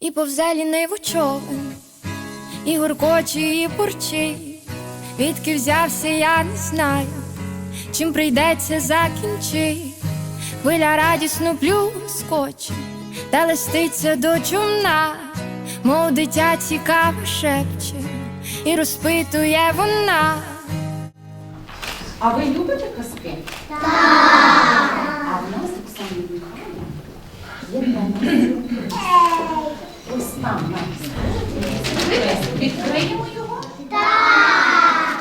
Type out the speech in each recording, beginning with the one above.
І повзе ліниву човен, і гуркоче, і бурчить. Відки взявся, я не знаю, чим прийдеться закінчить. Хвиля радісно плюскоче, та листиться до чумна, мов дитя цікаво шепче, і розпитує вона. А ви любите казки? Так! А в нас Оксана Михайлівна є для там. Відкриємо його? Так!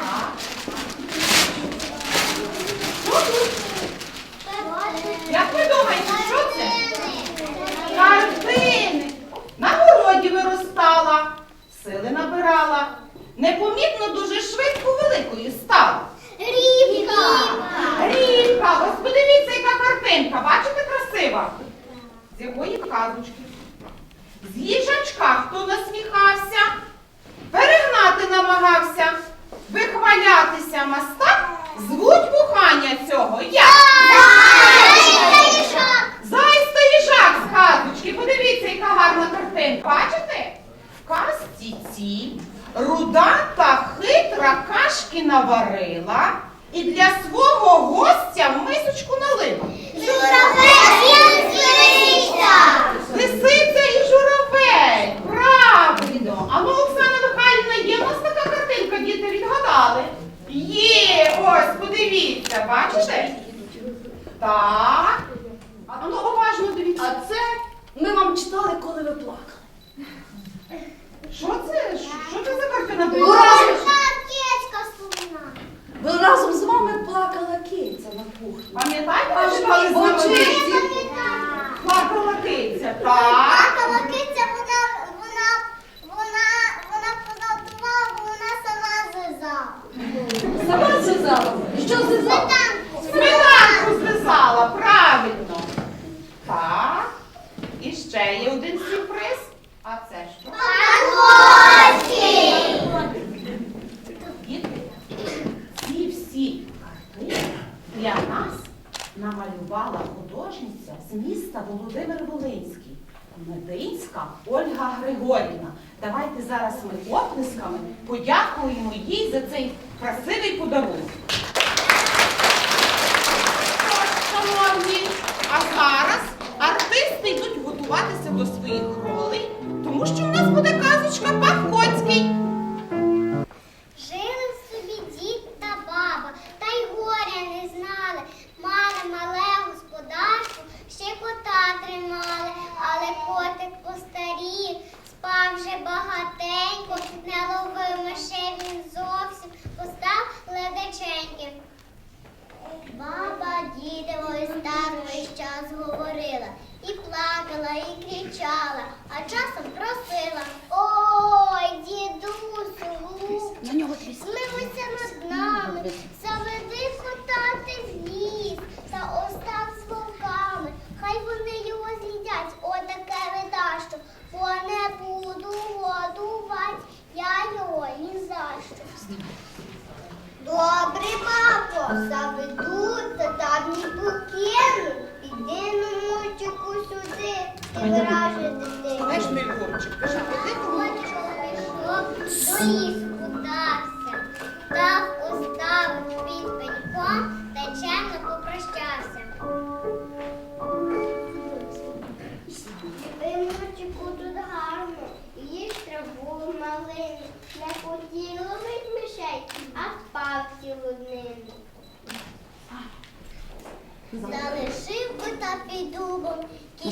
Як ви думаєте, що це? Картини! На городі виростала, сили набирала. Непомітно дуже швидко великою стала. Рібка, ось подивіться, яка картинка. Бачите, красива? З якої казочки? Їжачка хто насміхався, перегнати намагався, вихвалятися мастак, звуть кохання цього. Як? Зайць та їжак з казочки. Подивіться, яка гарна картинка. Бачите? В казці цій руда та хитра кашки наварила і для свого гостя в мисочку налила. Лисиця і журавель. Правильно. А ну, Оксана Михайлівна, є в нас така картинка, діти відгадали? Є, ось, подивіться, бачите? Так. А ну уважно дивіться. А це ми вам читали, коли ви плакали. Що це? Що це за картина? разом, ви разом з вами плакала киця на кухні. Пам'ятаєте, ми читали з вами? Плакала киця. Так. Сама зизала. Що зизала? Сметанку зв'язала, правильно. Так. І ще є один сюрприз. А це що? Діти, ці всі картини для нас намалювала художниця з міста Володимир Волинський. Мединська Ольга Григорівна. Давайте зараз ми оплесками подякуємо їй за цей красивий подарунок. А зараз артисти йдуть готуватися до своїх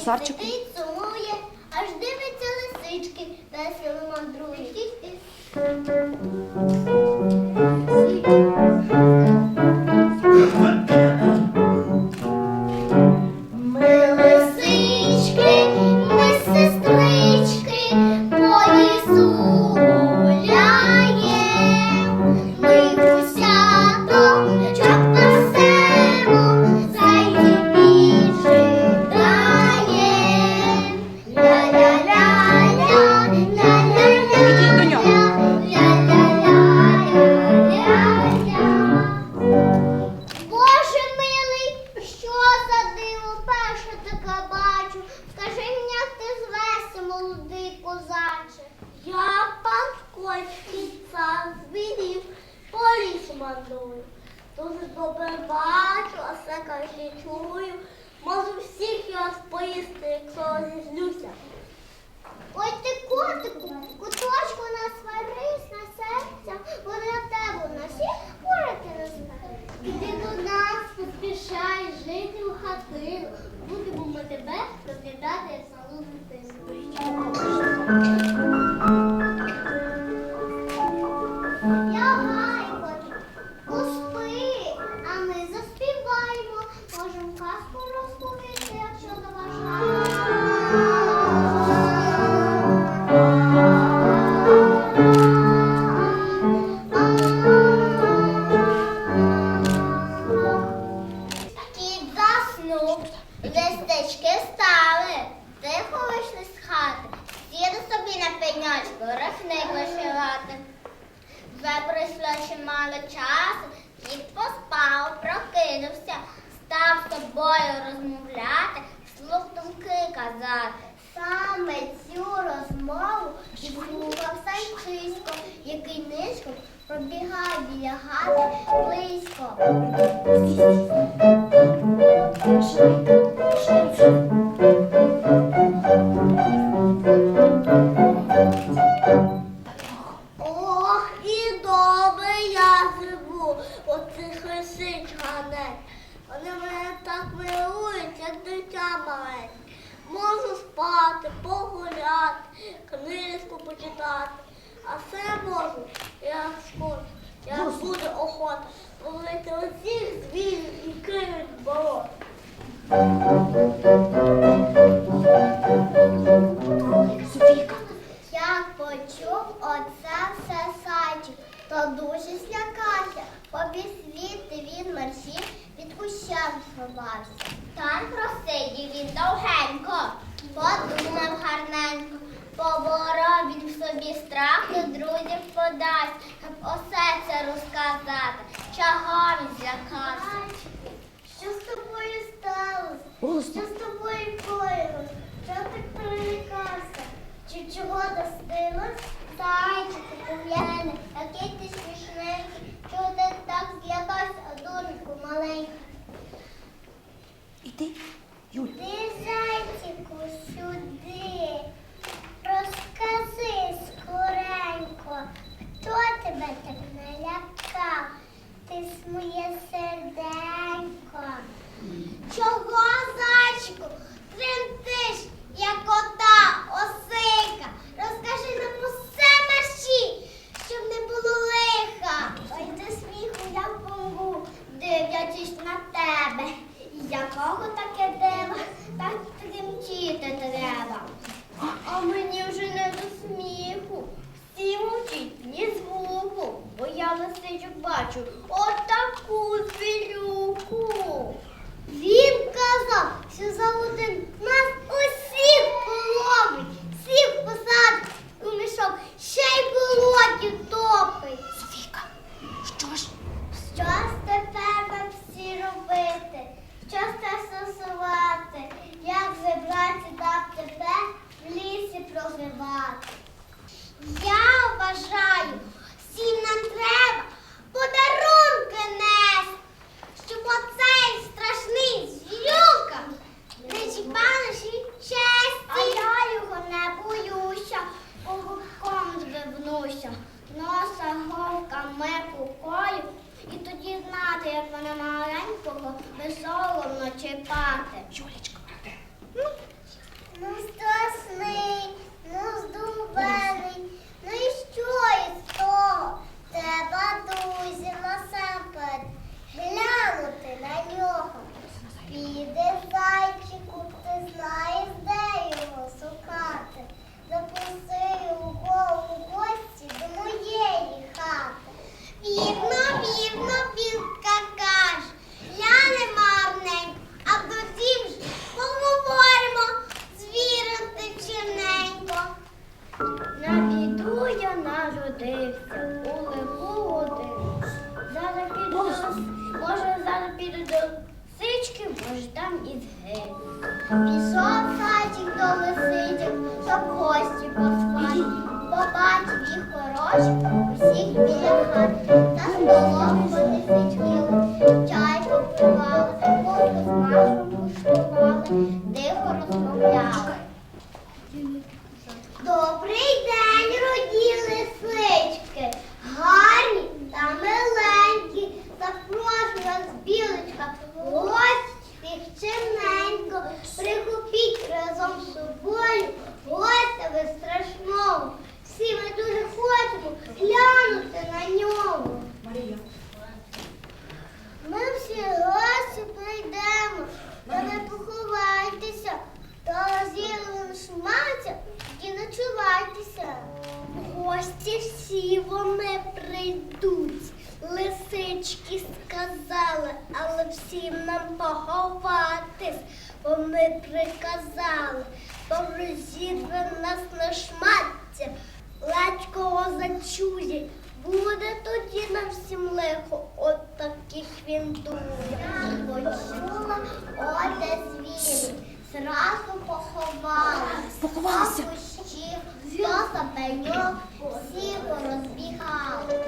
кіт сидить, сумує, аж дивиться лисички, весело мандрує. А чимало часу, кіт поспав, прокинувся, став з тобою розмовляти, слух думки казати. Саме цю розмову слухав Санчисько, який нишком пробігав біля хати близько. Дуже злякався. Побіг звідти він мерщій від куща сховався. Там просидів він довгенько, подумав гарненько. Поборов він в собі страх до друзів подасть, щоб усе це розказати, чого він злякався. Що з тобою сталося? Що з тобою коїлось? Що ти перелякався? Чи чого достилось? Зайчику, погляни, який ти смішненький. Чого ти так злякався, доньку маленьку? Іди, Юль. Ти, зайчику, сюди. Розкажи скоренько, хто тебе так налякав? Ти ж моє серденько. Чого, зайчику, тремтиш, як ота осика? Розкажи нам усе мерщі, щоб не було лиха. Ой, ти сміху я помру, дивлячись на тебе. Якого таке диво, так тремтіти треба. А мені вже не до сміху. Всі мовчить ні звуку, бо я лисичу бачу отаку звірюку. Він казав, що за один народився у лиху. Зараз піду до може, зараз піду до лисички, може там і згину. Пішов садик до лисичок, щоб гості поспати. Побачив їх хороші усіх біля хати. Та з голову лисички. всім нам поховатись, бо ми приказали, бо розірве нас на шмаття, Ледь зачує, буде тоді нам всім лихо, от таких він думає. Почула оде звін, зразу поховалась, Поховалася. до забеньок, всі порозбігали.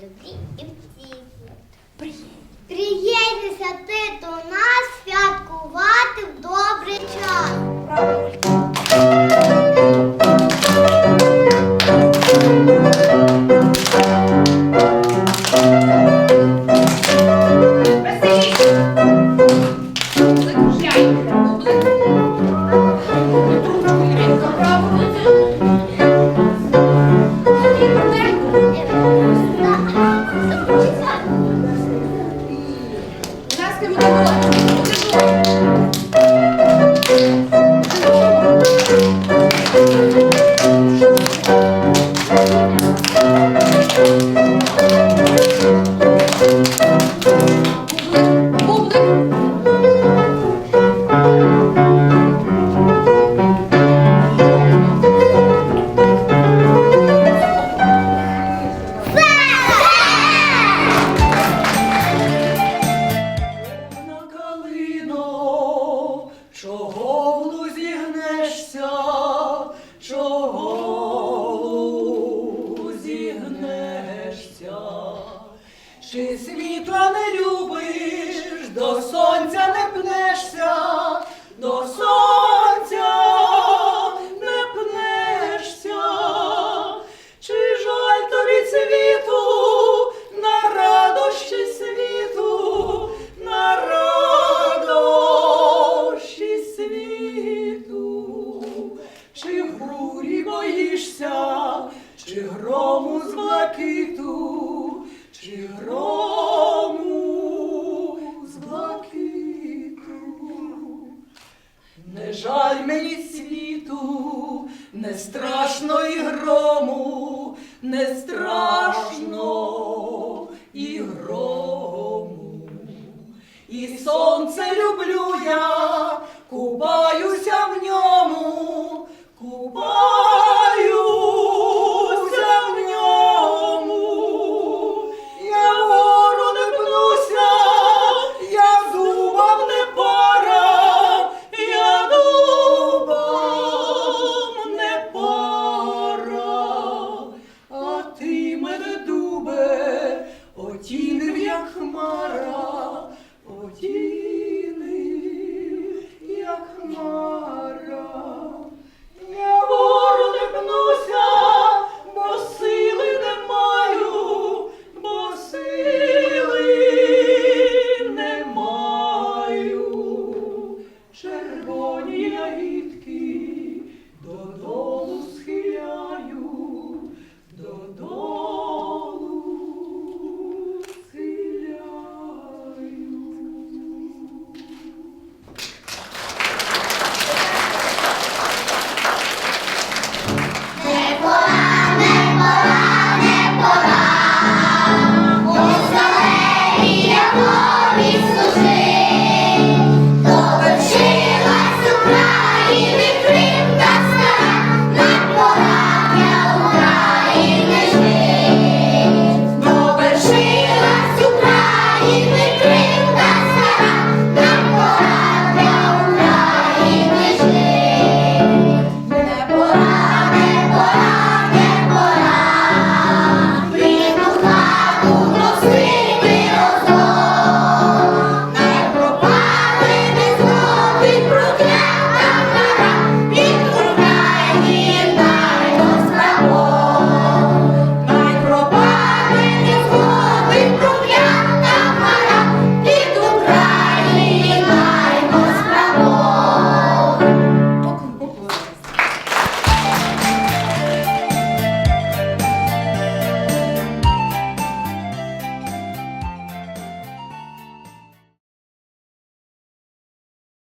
добрі і в цій. que a menina